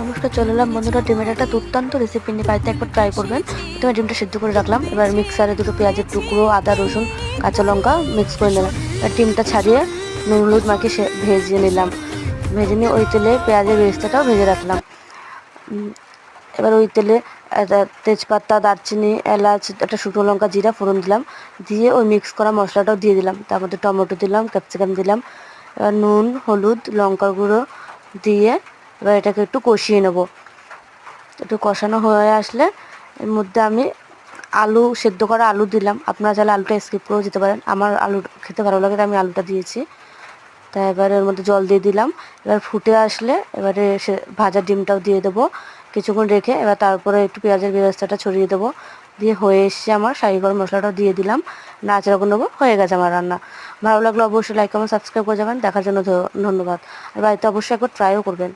নমস্কার, চলে এলাম বন্ধুরা ডিমের একটা দুর্দান্ত রেসিপি নিয়ে। বাড়িতে একবার ট্রাই করবেন। প্রথমে ডিমটা সিদ্ধ করে রাখলাম। এবার মিক্সারে দুটো পেঁয়াজের টুকরো, আদা, রসুন, কাঁচা লঙ্কা মিক্স করে নিলাম। এবার ডিমটা ছাড়িয়ে নুন, হলুদ মাখিয়ে ভেজে নিলাম। ভেজে নিয়ে ওই তেলে পেঁয়াজের বেরেস্তাটাও ভেজে রাখলাম। এবার ওই তেলে তেজপাতা, দারচিনি, এলাচ, একটা শুকনো লঙ্কা, জিরা, ফোড়ন দিলাম। দিয়ে ওই মিক্স করা মশলাটাও দিয়ে দিলাম। তার মধ্যে টমেটো দিলাম ক্যাপসিকাম দিলাম। এবার নুন, হলুদ লঙ্কার গুঁড়ো দিয়ে এবার এটাকে একটু কষিয়ে নেব। একটু কষানো হয়ে আসলে এর মধ্যে আমি আলু, সেদ্ধ করা আলু দিলাম। আপনারা চাইলে আলুটা স্কিপ করেও যেতে পারেন। আমার আলু খেতে ভালো লাগে আমি আলুটা দিয়েছি। তা এবার এর মধ্যে জল দিয়ে দিলাম। এবার ফুটে আসলে এবারে সে ভাজা ডিমটাও দিয়ে দেবো কিছুক্ষণ রেখে। এবার তারপরে একটু পেঁয়াজের বেরেস্তাটা ছড়িয়ে দেবো। দিয়ে হয়ে এসছে আমার শাড়ি গরম মশলাটাও দিয়ে দিলাম। নাচড়া করে নেব, হয়ে গেছে আমার রান্না। ভালো লাগলে অবশ্যই লাইক কমেন্ট সাবস্ক্রাইব করে যাবেন। দেখার জন্য ধন্যবাদ। আর বাড়িতে অবশ্যই একবার ট্রাইও করবেন।